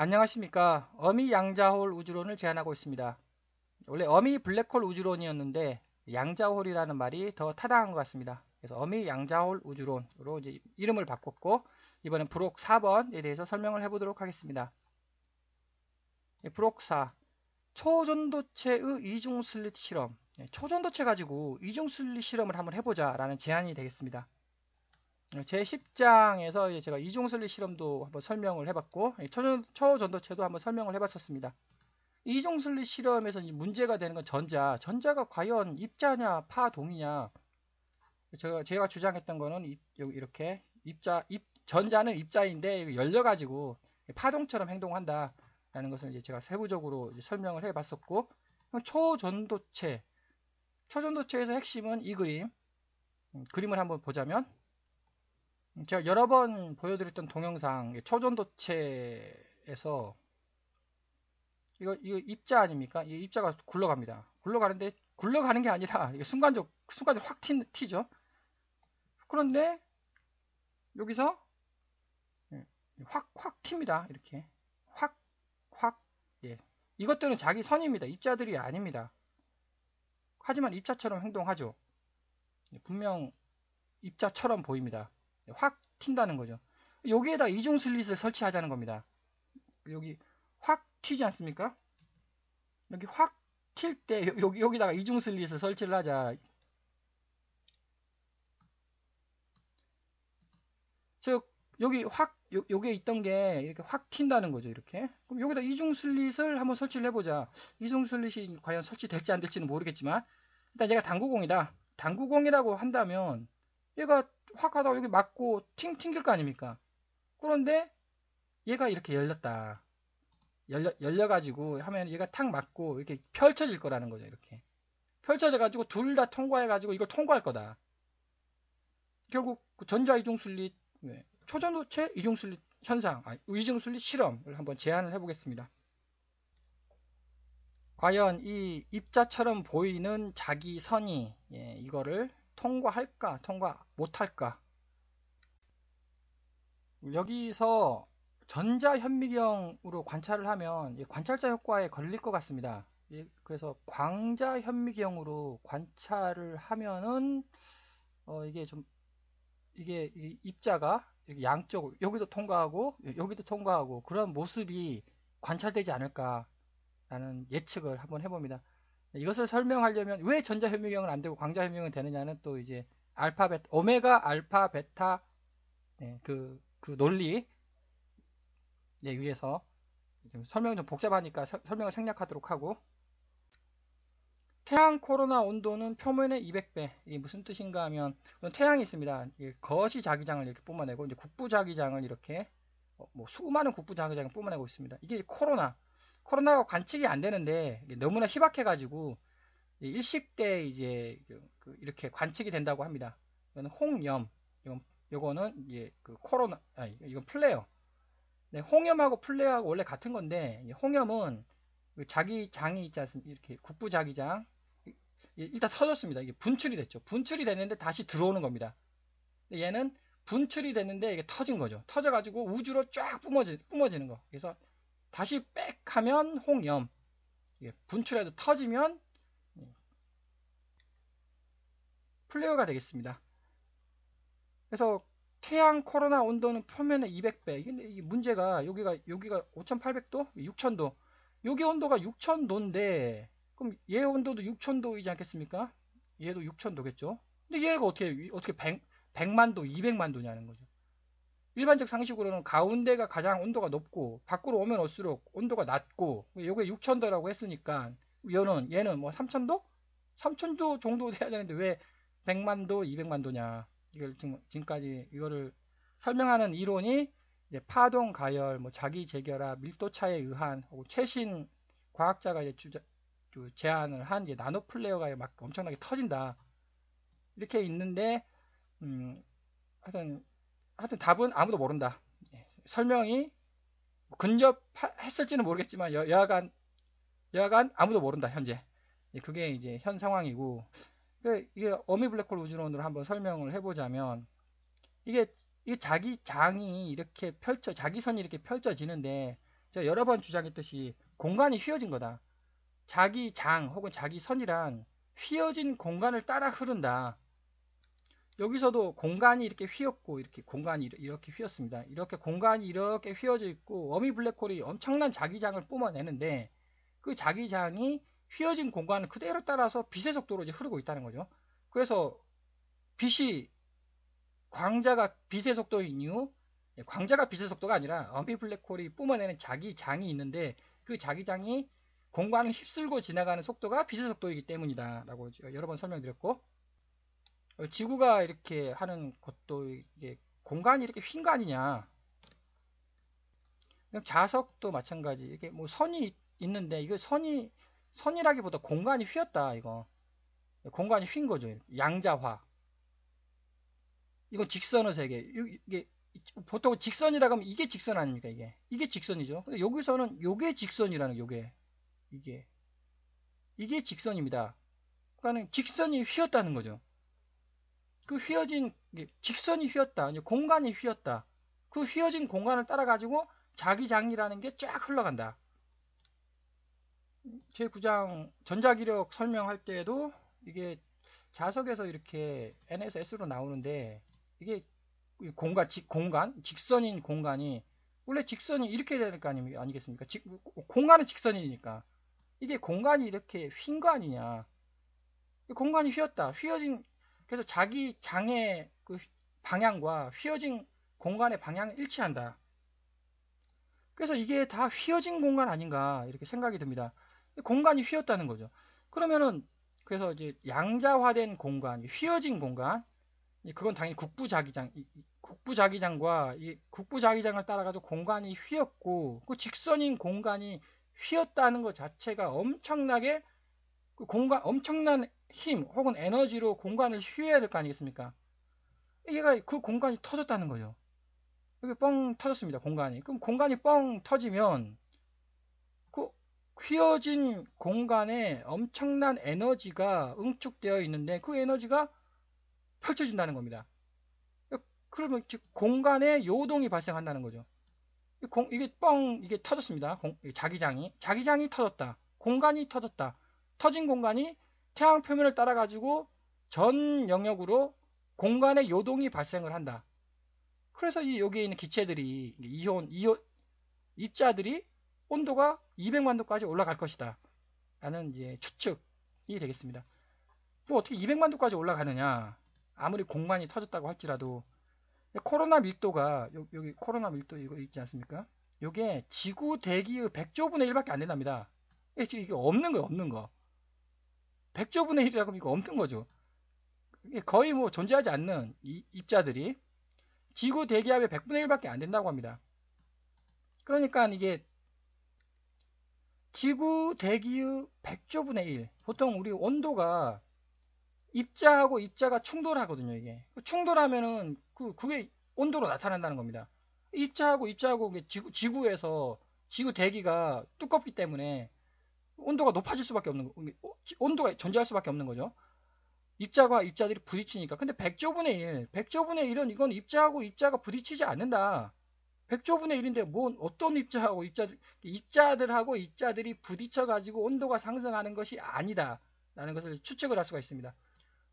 안녕하십니까. 어미 양자홀 우주론을 제안하고 있습니다. 원래 어미 블랙홀 우주론이었는데 양자홀이라는 말이 더 타당한 것 같습니다. 그래서 어미 양자홀 우주론으로 이제 이름을 바꿨고 이번엔 브록 4번에 대해서 설명을 해보도록 하겠습니다. 브록 4 초전도체의 이중 슬릿 실험 네, 초전도체 가지고 이중 슬릿 실험을 한번 해보자 라는 제안이 되겠습니다. 제 10장에서 제가 이중슬릿 실험도 한번 설명을 해봤고 초전도체도 한번 설명을 해봤었습니다. 이중슬릿 실험에서 문제가 되는 건 전자, 전자가 과연 입자냐 파동이냐. 제가, 제가 주장했던 거는 이렇게 입자, 입, 전자는 입자인데 열려가지고 파동처럼 행동한다 라는 것을 이제 제가 세부적으로 설명을 해봤었고 초전도체. 초전도체에서 핵심은 이 그림. 음, 그림을 한번 보자면 제가 여러 번 보여드렸던 동영상 초전도체에서 이거 이거 입자 아닙니까? 이 입자가 굴러갑니다. 굴러가는데 굴러가는 게 아니라 이게 순간적 순간적으로 확 튀, 튀죠. 그런데 여기서 확확 예, 튑니다. 이렇게 확 확 예. 이것들은 자기 선입니다. 입자들이 아닙니다. 하지만 입자처럼 행동하죠. 예, 분명 입자처럼 보입니다. 확 튄다는 거죠. 여기에다 이중 슬릿을 설치하자는 겁니다. 여기 확 튀지 않습니까? 여기 확 튈 때 여기 여기다가 이중 슬릿을 설치를 하자. 즉 여기 확 요, 요게 있던 게 이렇게 확 튄다는 거죠. 이렇게. 그럼 여기다 이중 슬릿을 한번 설치를 해보자. 이중 슬릿이 과연 설치될지 안 될지는 모르겠지만 일단 얘가 당구공이다. 당구공이라고 한다면 얘가 확 하다가 여기 맞고 튕, 튕길 거 아닙니까? 그런데 얘가 이렇게 열렸다. 열려, 열려가지고 하면 얘가 탁 맞고 이렇게 펼쳐질 거라는 거죠. 이렇게. 펼쳐져가지고 둘 다 통과해가지고 이걸 통과할 거다. 결국 그 전자 이중순리, 네. 초전도체 이중순리 현상, 아, 이중순리 실험을 한번 제안을 해보겠습니다. 과연 이 입자처럼 보이는 자기 선이 예, 이거를 통과할까 통과 못할까? 여기서 전자현미경으로 관찰을 하면 관찰자 효과에 걸릴 것 같습니다. 그래서 광자현미경으로 관찰을 하면은 어 이게 좀 이게 입자가 양쪽 여기도 통과하고 여기도 통과하고 그런 모습이 관찰되지 않을까 라는 예측을 한번 해봅니다 이것을 설명하려면 왜 전자현미경은 안 되고 광자현미경은 되느냐는 또 이제 알파 베타 오메가 알파 베타 네, 그, 그 논리 네, 위해서 설명이 좀 복잡하니까 서, 설명을 생략하도록 하고. 태양 코로나 온도는 표면의 200배. 이게 무슨 뜻인가 하면 태양이 있습니다. 거시 자기장을 이렇게 뿜어내고 이제 국부 자기장을 이렇게 어, 뭐 수많은 국부 자기장을 뿜어내고 있습니다. 이게 코로나 코로나가 관측이 안 되는데 너무나 희박해가지고 일식 때 이제 그 이렇게 관측이 된다고 합니다. 이거는 홍염, 이건 요거는 이제 그 코로나, 아 이건 플레어. 네, 홍염하고 플레어하고 원래 같은 건데 홍염은 그 자기 장이 있지 않습니까? 이렇게 국부 자기장 일단 터졌습니다. 이게 분출이 됐죠. 분출이 됐는데 다시 들어오는 겁니다. 얘는 분출이 됐는데 이게 터진 거죠. 터져가지고 우주로 쫙 뿜어지, 뿜어지는 거. 그래서 다시 빽 하면 홍염 분출해도 터지면 플레어가 되겠습니다. 그래서 태양 코로나 온도는 표면의 200배. 이게 문제가 여기가 여기가 5,800도, 6,000도. 여기 온도가 6,000도인데 그럼 얘 온도도 6,000도이지 않겠습니까? 얘도 6,000도겠죠. 근데 얘가 어떻게 어떻게 100, 100만 도, 200만 도냐는 거죠. 일반적 상식으로는 가운데가 가장 온도가 높고 밖으로 오면 올수록 온도가 낮고 요게 6천도라고 했으니까 얘는 얘는 뭐 3천도? 3천도 정도 돼야 되는데 왜 100만도, 200만도냐 이걸 지금, 지금까지 이거를 설명하는 이론이 파동 가열, 뭐 자기 재결합, 밀도 차에 의한 최신 과학자가 이제 주자, 제안을 한 나노 플레어가 막 엄청나게 터진다 이렇게 있는데 음, 하여튼 하여튼 답은 아무도 모른다. 예, 설명이 근접했을지는 모르겠지만 여, 하간 여하간 아무도 모른다 현재. 예, 그게 이제 현 상황이고 그 이게 어미 블랙홀 우주론으로 한번 설명을 해보자면 이게 이 자기 장이 이렇게 펼쳐 자기 선이 이렇게 펼쳐지는데 제가 여러 번 주장했듯이 공간이 휘어진 거다. 자기 장 혹은 자기 선이란 휘어진 공간을 따라 흐른다. 여기서도 공간이 이렇게 휘었고 이렇게 공간이 이렇게 휘었습니다. 이렇게 공간이 이렇게 휘어져 있고 어미 블랙홀이 엄청난 자기장을 뿜어내는데 그 자기장이 휘어진 공간을 그대로 따라서 빛의 속도로 이제 흐르고 있다는 거죠. 그래서 빛이 광자가 빛의 속도인 이유 광자가 빛의 속도가 아니라 어미 블랙홀이 뿜어내는 자기장이 있는데 그 자기장이 공간을 휩쓸고 지나가는 속도가 빛의 속도이기 때문이다 라고 여러 번 설명드렸고 어, 지구가 이렇게 하는 것도 이게 공간이 이렇게 휜 거 아니냐. 자석도 마찬가지. 이게 뭐 선이 있는데 이거 선이 선이라기보다 공간이 휘었다 이거. 공간이 휜 거죠. 양자화. 이건 직선의 세계. 이게 보통 직선이라고 하면 이게 직선 아닙니까 이게. 이게 직선이죠. 근데 여기서는 요게 직선이라는 요게. 이게. 이게 직선입니다. 그러니까 직선이 휘었다는 거죠. 그 휘어진 직선이 휘었다. 공간이 휘었다. 그 휘어진 공간을 따라 가지고 자기장이라는 게 쫙 흘러간다. 제 9장 전자기력 설명할 때에도 이게 자석에서 이렇게 N에서 S로 나오는데 이게 공간, 직, 공간, 직선인 공간이 원래 직선이 이렇게 되는 거 아니, 아니겠습니까? 직, 공간은 직선이니까 이게 공간이 이렇게 휜 거 아니냐? 공간이 휘었다. 휘어진 그래서 자기 장의 그 방향과 휘어진 공간의 방향을 일치한다. 그래서 이게 다 휘어진 공간 아닌가 이렇게 생각이 듭니다. 공간이 휘었다는 거죠. 그러면은 그래서 이제 양자화된 공간, 휘어진 공간, 그건 당연히 국부자기장, 국부자기장과 이 국부자기장을 따라가지고 공간이 휘었고 그 직선인 공간이 휘었다는 것 자체가 엄청나게 그 공간 엄청난 힘 혹은 에너지로 공간을 휘어야 될 거 아니겠습니까? 얘가 그 공간이 터졌다는 거죠. 여기 뻥 터졌습니다. 공간이. 그럼 공간이 뻥 터지면 그 휘어진 공간에 엄청난 에너지가 응축되어 있는데 그 에너지가 펼쳐진다는 겁니다. 그러면 즉 공간에 요동이 발생한다는 거죠. 이게 뻥 이게 터졌습니다. 자기장이 자기장이 터졌다. 공간이 터졌다. 터진 공간이 태양 표면을 따라 가지고 전 영역으로 공간의 요동이 발생을 한다. 그래서 이 여기에 있는 기체들이 이온 이온 입자들이 온도가 200만 도까지 올라갈 것이다. 라는 이제 추측이 되겠습니다. 뭐 어떻게 200만 도까지 올라가느냐? 아무리 공간이 터졌다고 할지라도 코로나 밀도가 여기 코로나 밀도 이거 있지 않습니까? 이게 지구 대기의 100조 분의 1밖에 안 된답니다. 이게 없는 거예요, 없는 거. 100조분의 1이라고 하면 이거 없는 거죠. 거의 뭐 존재하지 않는 입자들이 지구 대기압의 100분의 1밖에 안 된다고 합니다. 그러니까 이게 지구 대기의 100조분의 1. 보통 우리 온도가 입자하고 입자가 충돌하거든요, 이게. 충돌하면은 그, 그게 온도로 나타난다는 겁니다. 입자하고 입자하고 지구, 지구에서 지구 대기가 두껍기 때문에 온도가 높아질 수밖에 없는 거, 어, 온도가 존재할 수밖에 없는 거죠. 입자가 입자들이 부딪히니까. 근데 100조분의 1, 100조분의 1은 이건 입자하고 입자가 부딪히지 않는다. 100조분의 1인데 뭔 어떤 입자하고 입자 입자들하고 입자들이 부딪혀 가지고 온도가 상승하는 것이 아니다. 라는 것을 추측을 할 수가 있습니다.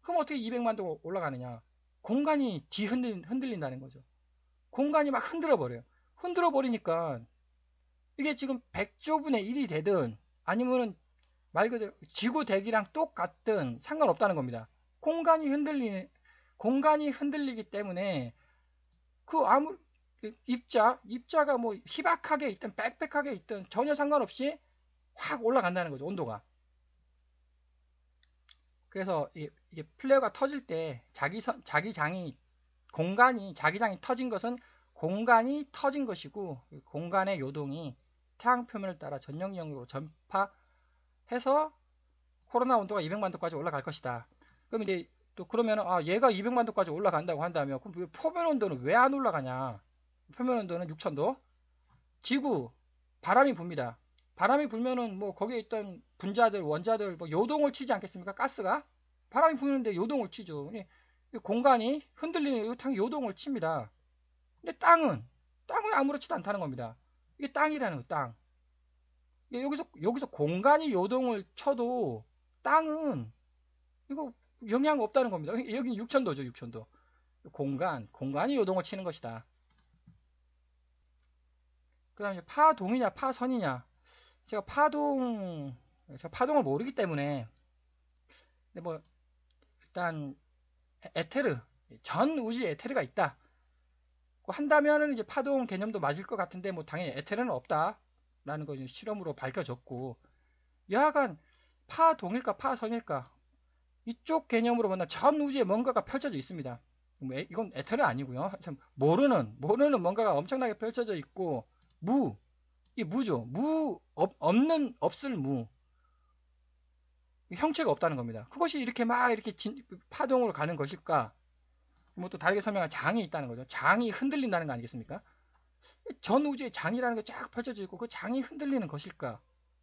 그럼 어떻게 200만 도 올라가느냐? 공간이 뒤흔들 흔들린다는 거죠. 공간이 막 흔들어 버려요. 흔들어 버리니까 이게 지금 100조분의 1이 되든 아니면은 말 그대로 지구 대기랑 똑같든 상관없다는 겁니다. 공간이 흔들리는 공간이 흔들리기 때문에 그 아무 입자 입자가 뭐 희박하게 있든 빽빽하게 있든 전혀 상관없이 확 올라간다는 거죠 온도가. 그래서 이게 플레어가 터질 때 자기 선, 자기 장이 공간이 자기 장이 터진 것은 공간이 터진 것이고 공간의 요동이 태양 표면을 따라 전력 영역으로 전파해서 코로나 온도가 200만 도까지 올라갈 것이다. 그럼 이제 또 그러면 아 얘가 200만 도까지 올라간다고 한다면 그럼 표면 온도는 왜 안 올라가냐? 표면 온도는 6000도. 지구 바람이 붑니다. 바람이 불면은 뭐 거기에 있던 분자들, 원자들 뭐 요동을 치지 않겠습니까? 가스가 바람이 부는데 요동을 치죠. 공간이 흔들리는 이 요동을 칩니다. 근데 땅은 땅은 아무렇지도 않다는 겁니다. 이게 땅이라는 거, 땅. 여기서, 여기서 공간이 요동을 쳐도 땅은 이거 영향 없다는 겁니다. 여기 6천도죠, 6천도. 공간, 공간이 요동을 치는 것이다. 그 다음에 파동이냐, 파선이냐. 제가 파동, 제가 파동을 모르기 때문에, 근데 뭐, 일단, 에테르, 전 우주에 에테르가 있다. 한다면은 이제 파동 개념도 맞을 것 같은데, 뭐, 당연히 에테르는 없다. 라는 거 실험으로 밝혀졌고, 여하간, 파동일까, 파선일까. 이쪽 개념으로 보면 전 우주에 뭔가가 펼쳐져 있습니다. 뭐 이건 에테르 아니고요. 참 모르는 모르는 뭔가가 엄청나게 펼쳐져 있고 무, 이 무죠. 무, 없, 없는, 없을 무. 형체가 없다는 겁니다. 그것이 이렇게 막 이렇게 진, 파동으로 가는 것일까? 뭐 또 다르게 설명한 장이 있다는 거죠. 장이 흔들린다는 거 아니겠습니까? 전 우주에 장이라는 게 쫙 펼쳐져 있고 그 장이 흔들리는 것일까?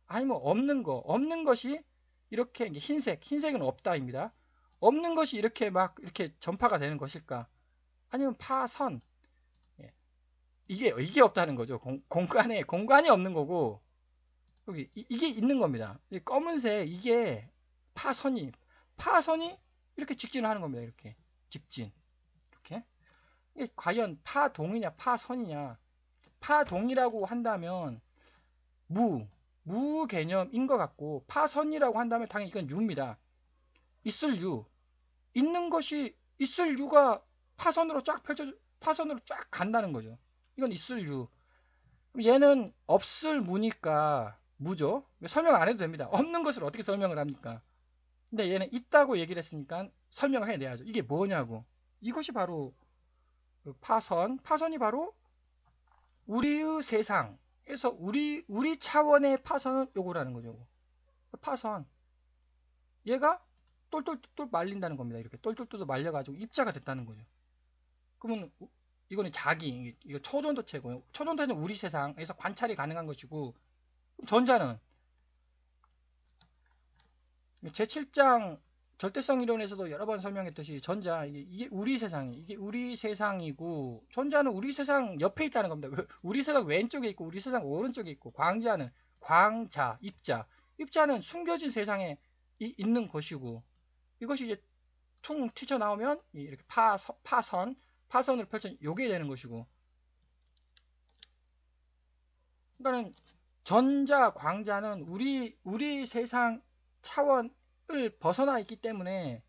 아니면 없는 거, 없는 것이 이렇게 흰색, 흰색은 없다입니다. 없는 것이 이렇게 막 이렇게 전파가 되는 것일까? 아니면 파선, 이게 이게 없다는 거죠. 공, 공간에 공간이 없는 거고 여기 이, 게 있는 겁니다. 검은색 이게 파선이 파선이 이렇게 직진을 하는 겁니다. 이렇게 직진 과연 파동이냐 파선이냐 파동이라고 한다면 무, 무 개념인 것 같고 파선이라고 한다면 당연히 이건 유입니다. 있을 유 있는 것이 있을 유가 파선으로 쫙 펼쳐 파선으로 쫙 간다는 거죠. 이건 있을 유. 얘는 없을 무니까 무죠. 설명 안 해도 됩니다. 없는 것을 어떻게 설명을 합니까? 근데 얘는 있다고 얘기를 했으니까 설명을 해내야죠. 이게 뭐냐고. 이것이 바로 그 파선. 파선이 바로 우리의 세상에서 우리 우리 차원의 파선은 요거라는 거죠. 파선. 얘가 똘똘똘 말린다는 겁니다. 이렇게 똘똘똘 말려가지고 입자가 됐다는 거죠. 그러면 이거는 자기, 이거 초전도체고, 초전도체는 우리 세상에서 관찰이 가능한 것이고, 전자는 제7장 절대성 이론에서도 여러 번 설명했듯이 전자 이게, 이게, 우리 세상이 이게 우리 세상이고 전자는 우리 세상 옆에 있다는 겁니다. 우리 세상 왼쪽에 있고 우리 세상 오른쪽에 있고 광자는 광자 입자 입자는 숨겨진 세상에 이, 있는 것이고 이것이 이제 퉁 튀쳐 나오면 이렇게 파, 파선 파선을 펼쳐 요게 되는 것이고 그러니까는 전자 광자는 우리 우리 세상 차원 을 벗어나 있기 때문에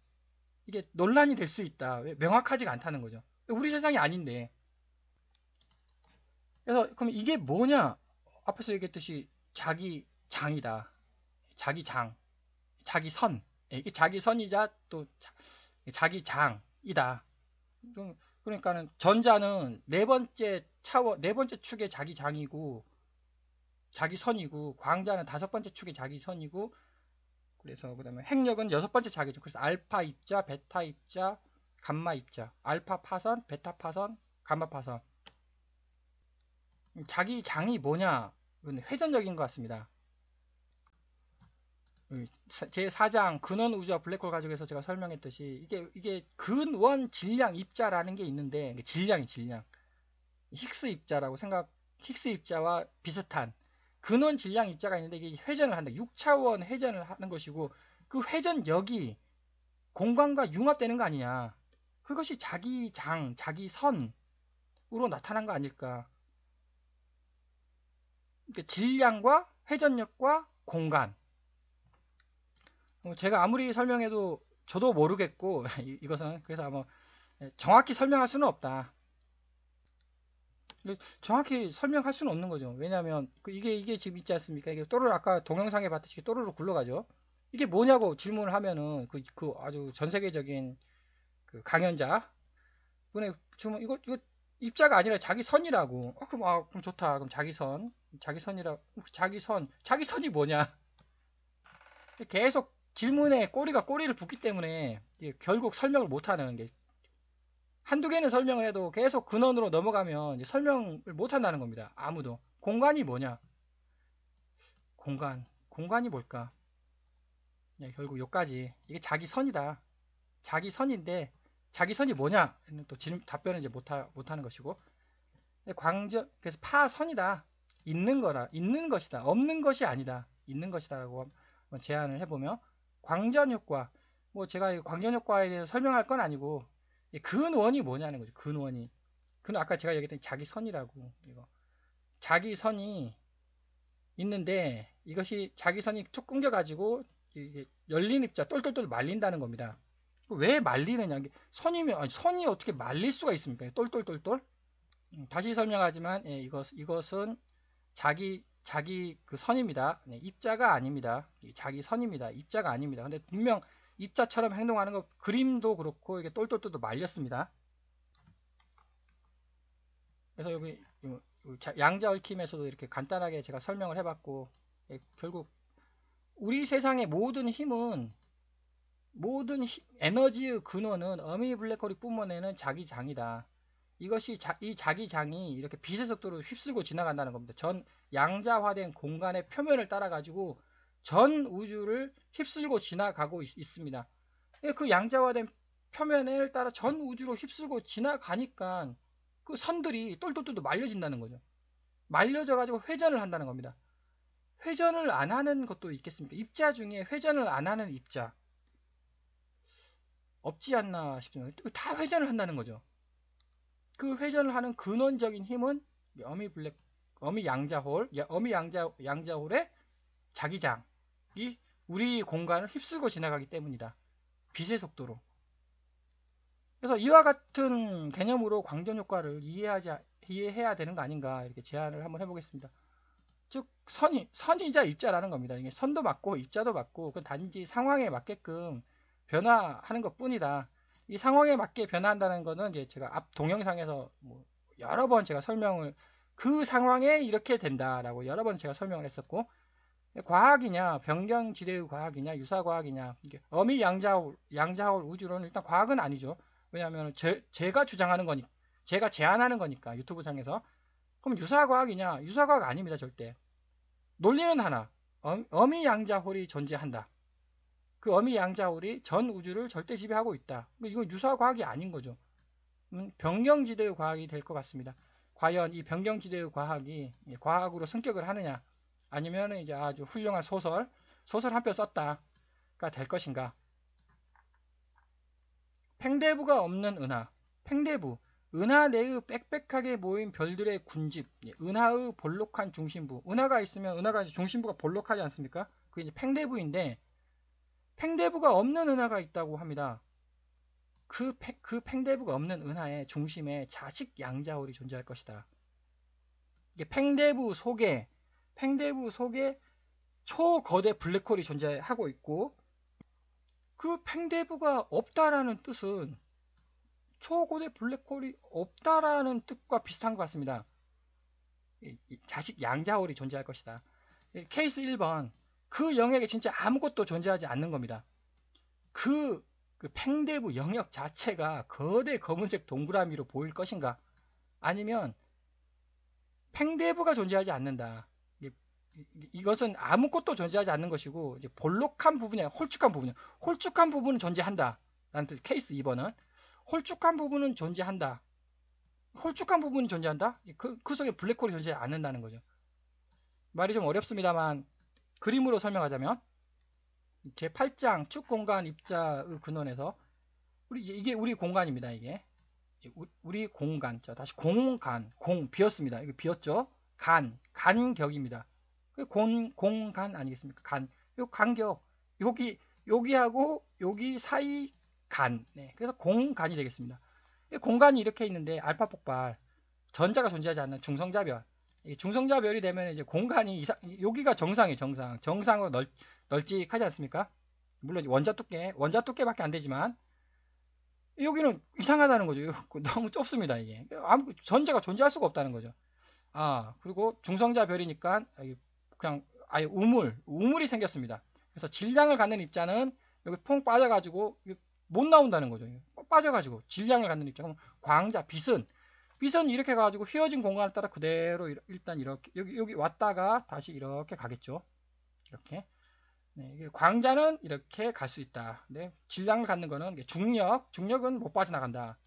이게 논란이 될 수 있다. 왜? 명확하지가 않다는 거죠. 우리 세상이 아닌데. 그래서 그럼 이게 뭐냐? 앞에서 얘기했듯이 자기 장이다. 자기 장, 자기 선. 예, 이게 자기 선이자 또 자기 장이다. 그러니까는 전자는 네 번째 차원, 네 번째 축의 자기 장이고 자기 선이고 광자는 다섯 번째 축의 자기 선이고 그래서 그 다음에 핵력은 여섯 번째 자기죠. 그래서 알파 입자, 베타 입자, 감마 입자, 알파 파선, 베타 파선, 감마 파선. 자기 장이 뭐냐? 회전적인 것 같습니다. 제 4장 근원 우주와 블랙홀 가지고해서 제가 설명했듯이 이게 이게 근원 질량 입자라는 게 있는데 질량이 질량 힉스 입자라고 생각 힉스 입자와 비슷한 근원 질량 입자가 있는데 이게 회전을 한다. 6차원 회전을 하는 것이고 그 회전력이 공간과 융합되는 거 아니냐. 그것이 자기 장 자기 선으로 나타난 거 아닐까. 그러니까 질량과 회전력과 공간. 뭐 제가 아무리 설명해도 저도 모르겠고 이것은 그래서 아마 정확히 설명할 수는 없다. 정확히 설명할 수는 없는 거죠. 왜냐하면 그 이게 이게 지금 있지 않습니까? 이게 또르르 아까 동영상에 봤듯이 또르르 굴러가죠. 이게 뭐냐고 질문을 하면은 그, 그 아주 전 세계적인 그 강연자 분의 주문 이거 이거 입자가 아니라 자기 선이라고. 어, 그럼 아 그럼 좋다. 그럼 자기 선, 자기 선이라 자기 선, 자기 선이 뭐냐? 계속 질문에 꼬리가 꼬리를 붙기 때문에 결국 설명을 못하는 게 한두 개는 설명을 해도 계속 근원으로 넘어가면 설명을 못 한다는 겁니다. 아무도. 공간이 뭐냐? 공간. 공간이 뭘까? 네, 결국 여기까지. 이게 자기 선이다. 자기 선인데 자기 선이 뭐냐? 또 질문, 답변을 이제 못 하, 못 하는 것이고 광전 그래서 파선이다. 있는 거라 있는 것이다. 없는 것이 아니다. 있는 것이다라고 제안을 해보며 광전 효과 뭐 제가 광전 효과에 대해서 설명할 건 아니고 근원이 뭐냐는 거죠. 근원이 그는 아까 제가 얘기했던 자기 선이라고 이거 자기 선이 있는데 이것이 자기 선이 툭 끊겨 가지고 열린 입자 똘똘똘 말린다는 겁니다. 왜 말리느냐? 선이면 선이 어떻게 말릴 수가 있습니까? 똘똘똘똘. 음, 다시 설명하지만 예, 이것 이것은 자기 자기 그 선입니다. 네, 입자가 아닙니다. 자기 선입니다. 입자가 아닙니다. 근데 분명 입자처럼 행동하는 거 그림도 그렇고 이게 똘똘똘 말렸습니다. 그래서 여기 양자 얽힘에서도 이렇게 간단하게 제가 설명을 해봤고 예, 결국 우리 세상의 모든 힘은 모든 힘, 에너지의 근원은 어미 블랙홀이 뿜어내는 자기 장이다. 이것이 자, 이 자기 장이 이렇게 빛의 속도로 휩쓸고 지나간다는 겁니다. 전 양자화된 공간의 표면을 따라 가지고 전 우주를 휩쓸고 지나가고 있, 습니다그 예, 양자화된 표면을 따라 전 우주로 휩쓸고 지나가니까 그 선들이 똘똘똘 말려진다는 거죠. 말려져 가지고 회전을 한다는 겁니다. 회전을 안 하는 것도 있겠습니까? 입자 중에 회전을 안 하는 입자 없지 않나 싶습니다. 다 회전을 한다는 거죠. 그 회전을 하는 근원적인 힘은 어미 블랙, 어미 양자홀, 어미 양자, 양자홀의 자기장 이 우리 공간을 휩쓸고 지나가기 때문이다. 빛의 속도로. 그래서 이와 같은 개념으로 광전 효과를 이해하지, 이해해야 되는 거 아닌가 이렇게 제안을 한번 해보겠습니다. 즉 선이 선이자 입자라는 겁니다. 이게 선도 맞고 입자도 맞고 그 단지 상황에 맞게끔 변화하는 것 뿐이다. 이 상황에 맞게 변화한다는 것은 이제 제가 앞 동영상에서 뭐 여러 번 제가 설명을 그 상황에 이렇게 된다라고 여러 번 제가 설명을 했었고 과학이냐 변경지대의 과학이냐 유사과학이냐 어미 양자울 양자울 우주론은 일단 과학은 아니죠. 왜냐하면 제, 제가 주장하는 거니까 제가 제안하는 거니까 유튜브 상에서 그럼 유사과학이냐 유사과학 아닙니다 절대 논리는 하나 어미 양자홀이 존재한다. 그 어미 양자홀이 전 우주를 절대 지배하고 있다. 이건 유사 과학이 아닌 거죠. 변경지대의 과학이 될 것 같습니다. 과연 이 변경지대의 과학이 과학으로 성격을 하느냐, 아니면 이제 아주 훌륭한 소설, 소설 한 편 썼다가 될 것인가. 팽대부가 없는 은하, 팽대부, 은하 내의 빽빽하게 모인 별들의 군집, 예, 은하의 볼록한 중심부. 은하가 있으면 은하가 중심부가 볼록하지 않습니까? 그게 이제 팽대부인데 팽대부가 없는 은하가 있다고 합니다. 그, 팽, 그 팽대부가 없는 은하의 중심에 자식 양자홀이 존재할 것이다. 이게 팽대부 속에 팽대부 속에 초거대 블랙홀이 존재하고 있고 그 팽대부가 없다라는 뜻은 초고대 블랙홀이 없다라는 뜻과 비슷한 것 같습니다. 자식 양자홀이 존재할 것이다. 케이스 1번 그 영역에 진짜 아무것도 존재하지 않는 겁니다. 그, 그 팽대부 영역 자체가 거대 검은색 동그라미로 보일 것인가? 아니면 팽대부가 존재하지 않는다. 이것은 아무것도 존재하지 않는 것이고 볼록한 부분이 홀쭉한 부분이야. 홀쭉한 부분은 존재한다. 라는 뜻. 케이스 2번은 홀쭉한 부분은 존재한다. 홀쭉한 부분이 존재한다? 그, 그 속에 블랙홀이 존재하지 않는다는 거죠. 말이 좀 어렵습니다만 그림으로 설명하자면 제 8장 축 공간 입자의 근원에서 우리 이게 우리 공간입니다. 이게 우리 공간 자 다시 공간 공 비었습니다. 이거 비었죠? 간 간격입니다. 그공 공간 아니겠습니까? 간 요 간격 여기 여기하고 여기 사이 간 네, 그래서 공간이 되겠습니다. 공간이 이렇게 있는데 알파 폭발 전자가 존재하지 않는 중성자별 중성자별이 되면 이제 공간이 이상, 여기가 정상이 정상. 정상으로 널, 널찍하지 않습니까? 물론 원자 두께, 원자 두께밖에 안 되지만 여기는 이상하다는 거죠. 너무 좁습니다, 이게. 아무 전자가 존재할 수가 없다는 거죠. 아, 그리고 중성자별이니까 그냥 아예 우물, 우물이 생겼습니다. 그래서 질량을 갖는 입자는 여기 퐁 빠져가지고 못 나온다는 거죠. 빠져가지고 질량을 갖는 입자. 광자, 빛은 빛은 이렇게 가지고 휘어진 공간을 따라 그대로 일단 이렇게 여기 여기 왔다가 다시 이렇게 가겠죠. 이렇게. 네, 광자는 이렇게 갈 수 있다. 네, 질량을 갖는 거는 중력, 중력은 못 빠져나간다.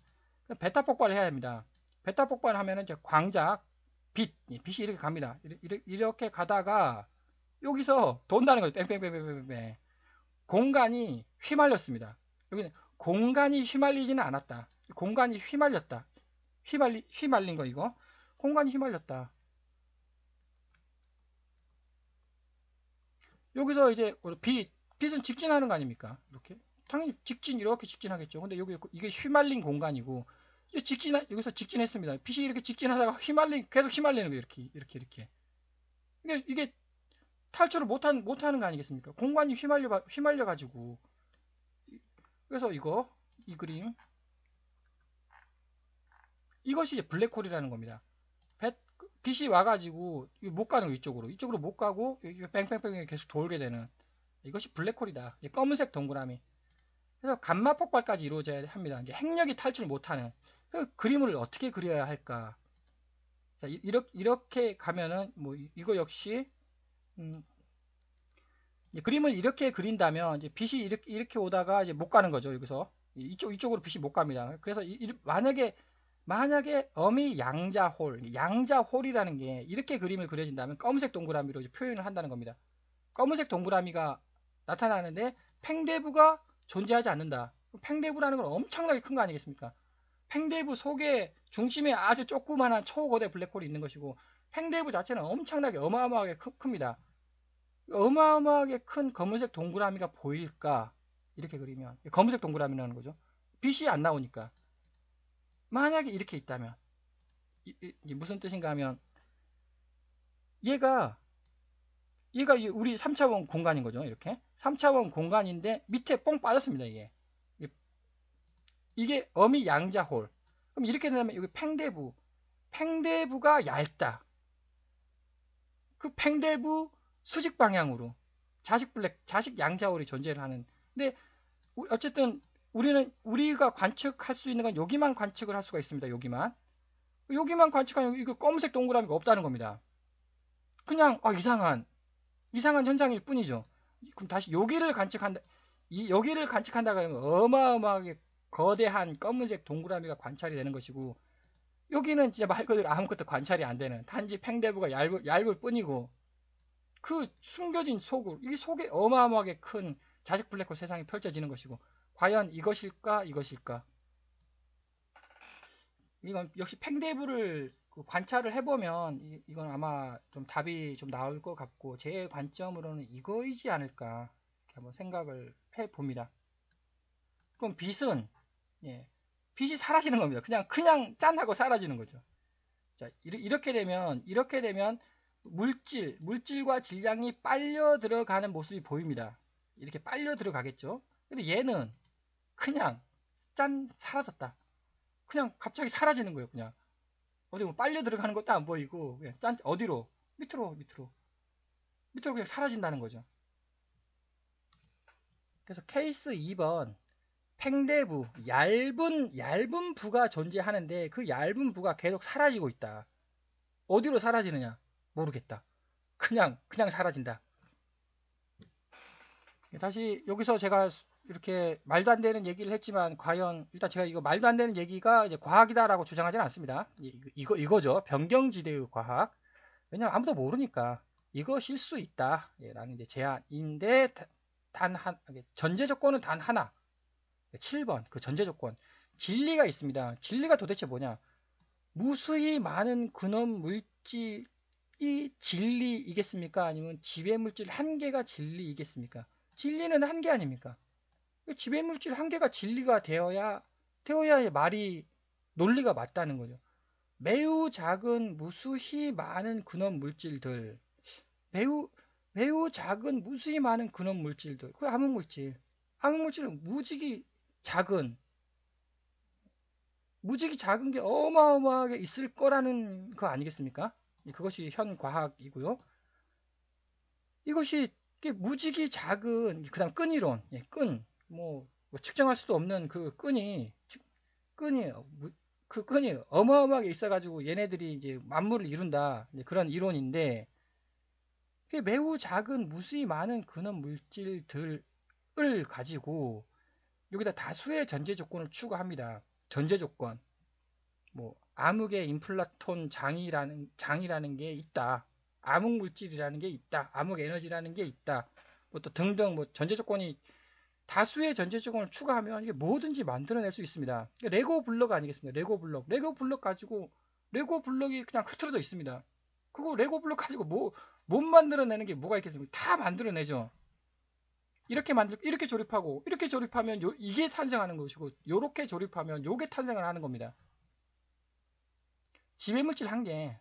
베타 폭발을 해야 됩니다. 베타 폭발을 하면은 이제 광자, 빛, 빛이 이렇게 갑니다. 이렇게, 이렇게 가다가 여기서 돈다는 거죠. 뺑뺑뺑뺑뺑뺑. 공간이 휘말렸습니다. 여기는 공간이 휘말리지는 않았다. 공간이 휘말렸다. 휘말리, 휘말린 거 이거. 공간이 휘말렸다. 여기서 이제 빛, 빛은 직진하는 거 아닙니까? 이렇게. 당연히 직진, 이렇게 직진하겠죠. 근데 여기, 이게 휘말린 공간이고, 직진, 여기서 직진했습니다. 빛이 이렇게 직진하다가 휘말린, 계속 휘말리는 거예요. 이렇게, 이렇게, 이렇게. 이게, 이게 탈출을 못한, 못하는 거 아니겠습니까? 공간이 휘말려, 휘말려 가지고. 그래서 이거, 이 그림. 이것이 이제 블랙홀이라는 겁니다. 빛이 와가지고 못 가는 거 이쪽으로 이쪽으로 못 가고 뺑뺑뺑 계속 돌게 되는 이것이 블랙홀이다. 검은색 동그라미. 그래서 감마 폭발까지 이루어져야 합니다. 이제 핵력이 탈출 못하는 그 그림을 어떻게 그려야 할까? 자 이렇게 이렇게 가면은 뭐 이거 역시 음, 그림을 이렇게 그린다면 이제 빛이 이렇게 이렇게 오다가 이제 못 가는 거죠. 여기서 이쪽 이쪽으로 빛이 못 갑니다. 그래서 이, 만약에 만약에 어미 양자홀, 양자홀이라는 게 이렇게 그림을 그려진다면 검은색 동그라미로 표현을 한다는 겁니다. 검은색 동그라미가 나타나는데 팽대부가 존재하지 않는다. 팽대부라는 건 엄청나게 큰 거 아니겠습니까? 팽대부 속에 중심에 아주 조그만한 초거대 블랙홀이 있는 것이고 팽대부 자체는 엄청나게 어마어마하게 크, 큽니다. 어마어마하게 큰 검은색 동그라미가 보일까? 이렇게 그리면 검은색 동그라미라는 거죠. 빛이 안 나오니까 만약에 이렇게 있다면 이, 이, 무슨 뜻인가 하면 얘가 얘가 우리 3차원 공간인 거죠. 이렇게 3차원 공간인데 밑에 뽕 빠졌습니다. 이게 이게 어미 양자홀 그럼 이렇게 되면 여기 팽대부 팽대부가 얇다. 그 팽대부 수직 방향으로 자식 블랙 자식 양자홀이 존재를 하는 근데 어쨌든 우리는 우리가 관측할 수 있는 건 여기만 관측을 할 수가 있습니다. 여기만. 여기만 관측하면 이거 검은색 동그라미가 없다는 겁니다. 그냥 아, 이상한 이상한 현상일 뿐이죠. 그럼 다시 여기를 관측한다. 이 여기를 관측한다 그러면 어마어마하게 거대한 검은색 동그라미가 관찰이 되는 것이고 여기는 진짜 말 그대로 아무것도 관찰이 안 되는 단지 팽대부가 얇을, 얇을 뿐이고 그 숨겨진 속을 이 속에 어마어마하게 큰 자식 블랙홀 세상이 펼쳐지는 것이고 과연 이것일까 이것일까 이건 역시 팽대부를 그 관찰을 해보면 이, 건 아마 좀 답이 좀 나올 것 같고 제 관점으로는 이거이지 않을까 이렇게 한번 생각을 해봅니다. 그럼 빛은 예, 빛이 사라지는 겁니다. 그냥 그냥 짠 하고 사라지는 거죠. 자 이렇게 되면 이렇게 되면 물질 물질과 질량이 빨려 들어가는 모습이 보입니다. 이렇게 빨려 들어가겠죠. 근데 얘는 그냥 짠 사라졌다. 그냥 갑자기 사라지는 거예요. 그냥 어디 뭐 빨려 들어가는 것도 안 보이고 그냥 짠 어디로 밑으로 밑으로 밑으로 그냥 사라진다는 거죠. 그래서 케이스 2번 팽대부 얇은 얇은 부가 존재하는데 그 얇은 부가 계속 사라지고 있다. 어디로 사라지느냐 모르겠다. 그냥 그냥 사라진다. 다시 여기서 제가 이렇게 말도 안 되는 얘기를 했지만 과연 일단 제가 이거 말도 안 되는 얘기가 이제 과학이다라고 주장하지는 않습니다. 이거 이거죠. 변경지대의 과학. 왜냐면 아무도 모르니까 이것일 수 있다라는 이제 제안인데 단한 전제 조건은 단 하나. 7번 그 전제 조건 진리가 있습니다. 진리가 도대체 뭐냐? 무수히 많은 근원 물질이 진리이겠습니까? 아니면 지배 물질 한 개가 진리이겠습니까? 진리는 한 개 아닙니까? 지배 물질 한 개가 진리가 되어야 되어야 말이 논리가 맞다는 거죠. 매우 작은 무수히 많은 근원 물질들 매우 매우 작은 무수히 많은 근원 물질들 그 암흑 물질 암흑 물질은 무지기 작은 무지기 작은 게 어마어마하게 있을 거라는 거 아니겠습니까? 그것이 현 과학이고요. 이것이 무지기 작은 그다음 끈이론, 예, 끈 뭐, 뭐 측정할 수도 없는 그 끈이 끈이 그 끈이 어마어마하게 있어가지고 얘네들이 이제 만물을 이룬다 그런 이론인데 매우 작은 무수히 많은 근원 물질들을 가지고 여기다 다수의 전제 조건을 추가합니다. 전제 조건 뭐 암흑의 인플라톤 장이라는 장이라는 게 있다. 암흑 물질이라는 게 있다. 암흑 에너지라는 게 있다. 뭐 또 등등 뭐 전제 조건이 다수의 전제 조건을 추가하면 이게 뭐든지 만들어낼 수 있습니다. 레고 블럭 아니겠습니까? 레고 블럭. 레고 블럭 가지고 레고 블럭이 그냥 흐트러져 있습니다. 그거 레고 블럭 가지고 뭐 못 만들어내는 게 뭐가 있겠습니까? 다 만들어내죠. 이렇게 만들 이렇게 조립하고 이렇게 조립하면 요, 이게 탄생하는 것이고 요렇게 조립하면 요게 탄생을 하는 겁니다. 지배물질 한 개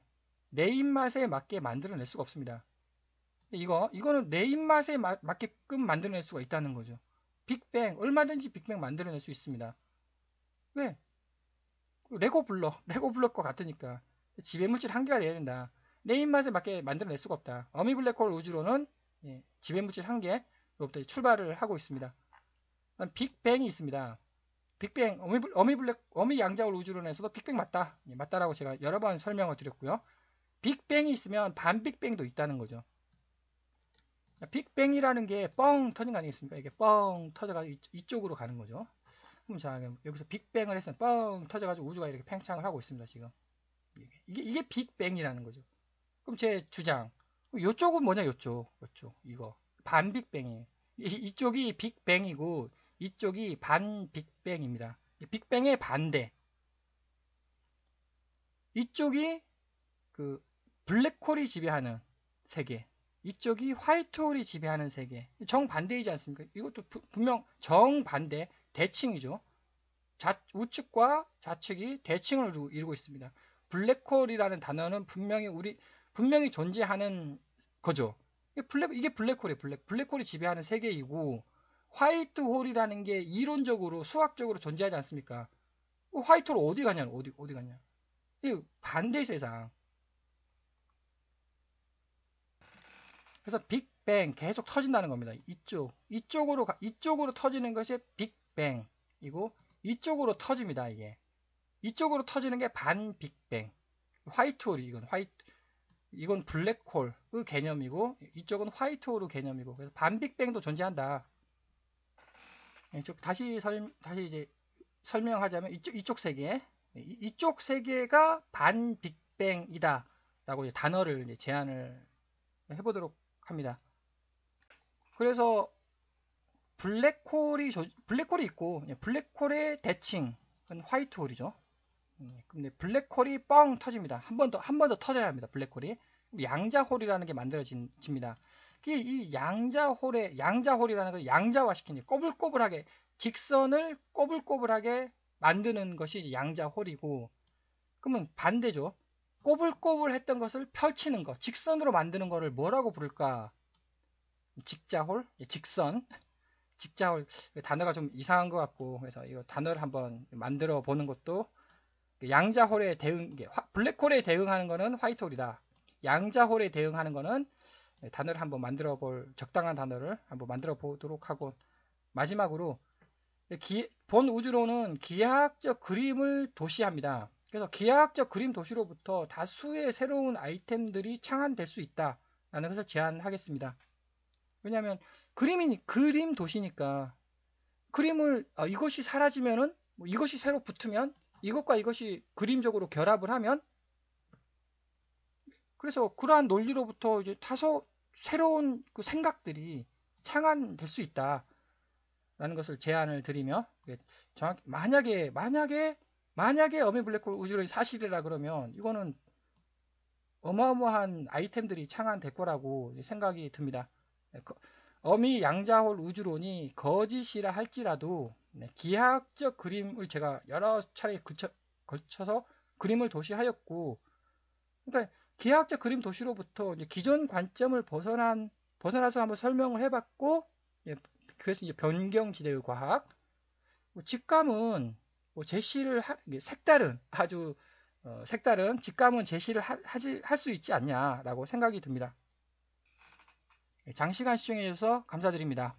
내 입맛에 맞게 만들어낼 수가 없습니다. 이거 이거는 내 입맛에 마, 맞게끔 만들어낼 수가 있다는 거죠. 빅뱅 얼마든지 빅뱅 만들어낼 수 있습니다. 왜? 레고 블럭 레고 블럭과 같으니까 지배물질 한 개가 돼야 된다. 내 입맛에 맞게 만들어낼 수가 없다. 어미 블랙홀 우주로는 예, 지배물질 한 개 로부터 출발을 하고 있습니다. 빅뱅이 있습니다. 빅뱅 어미, 어미 블랙 어미 양자월 우주론에서도 빅뱅 맞다 예, 맞다라고 제가 여러 번 설명을 드렸고요. 빅뱅이 있으면 반빅뱅도 있다는 거죠. 빅뱅이라는 게 뻥 터진 거 아니겠습니까? 이게 뻥 터져가지고 이쪽으로 가는 거죠. 그럼 자 여기서 빅뱅을 했으면 뻥 터져가지고 우주가 이렇게 팽창을 하고 있습니다. 지금 이게 이게 빅뱅이라는 거죠. 그럼 제 주장 이쪽은 뭐냐 이쪽 이쪽 이거 반빅뱅이에요. 이 쪽이 빅뱅이고 이쪽이 반빅뱅입니다. 빅뱅의 반대. 이쪽이 그 블랙홀이 지배하는 세계. 이쪽이 화이트홀이 지배하는 세계. 정반대이지 않습니까? 이것도 부, 분명 정반대, 대칭이죠. 좌, 우측과 좌측이 대칭을 이루고, 이루고 있습니다. 블랙홀이라는 단어는 분명히 우리, 분명히 존재하는 거죠. 이게 블랙, 이게 블랙홀이에요, 블랙. 블랙홀이 지배하는 세계이고, 화이트 홀이라는 게 이론적으로, 수학적으로 존재하지 않습니까? 그 화이트 홀 어디 가냐, 어디, 어디 가냐. 이 반대 세상. 그래서 빅뱅 계속 터진다는 겁니다. 이쪽, 이쪽으로, 이쪽으로 터지는 것이 빅뱅이고, 이쪽으로 터집니다, 이게. 이쪽으로 터지는 게 반 빅뱅. 화이트홀이, 이건 화이트, 이건 블랙홀 그 개념이고, 이쪽은 화이트홀의 개념이고, 그래서 반빅뱅도 존재한다. 이쪽, 다시 설, 다시 이제 설명하자면, 이쪽, 이쪽 세계, 이쪽 세계가 반빅뱅이다. 라고 단어를 제안을 해보도록 합니다. 그래서 블랙홀이 블랙홀이 있고 예, 블랙홀의 대칭은 화이트홀이죠. 음, 근데 블랙홀이 뻥 터집니다. 한 번 더 한 번 더 터져야 합니다. 블랙홀이 양자홀이라는 게 만들어집니다. 이 양자홀의 양자홀이라는 걸 양자화시키니 꼬불꼬불하게 직선을 꼬불꼬불하게 만드는 것이 양자홀이고 그러면 반대죠. 꼬불꼬불 했던 것을 펼치는 것, 직선으로 만드는 것을 뭐라고 부를까? 직자홀? 예, 직선. 직자홀. 단어가 좀 이상한 것 같고, 그래서 이 단어를 한번 만들어 보는 것도 양자홀에 대응, 블랙홀에 대응하는 것은 화이트홀이다. 양자홀에 대응하는 것은 단어를 한번 만들어 볼, 적당한 단어를 한번 만들어 보도록 하고, 마지막으로, 기, 본 우주로는 기하학적 그림을 도시합니다. 그래서 기하학적 그림 도시로부터 다수의 새로운 아이템들이 창안될 수 있다 라는 것을 제안하겠습니다. 왜냐하면 그림이 그림 도시니까 그림을 어, 이것이 사라지면은 뭐 이것이 새로 붙으면 이것과 이것이 그림적으로 결합을 하면 그래서 그러한 논리로부터 이제 다소 새로운 그 생각들이 창안될 수 있다라는 것을 제안을 드리며 정확 만약에 만약에 만약에 어미 블랙홀 우주론이 사실이라 그러면 이거는 어마어마한 아이템들이 창안될 거라고 생각이 듭니다. 네, 어미 양자홀 우주론이 거짓이라 할지라도 네, 기하학적 그림을 제가 여러 차례 그쳐, 걸쳐서 그림을 도시하였고 그러니까 기하학적 그림 도시로부터 기존 관점을 벗어난 벗어나서 한번 설명을 해봤고 예, 그래서 이제 변경지대의 과학 뭐 직감은 뭐 제시를 하, 색다른 아주 어, 색다른 직감은 제시를 할수 있지 않냐라고 생각이 듭니다. 예, 장시간 시청해 주셔서 감사드립니다.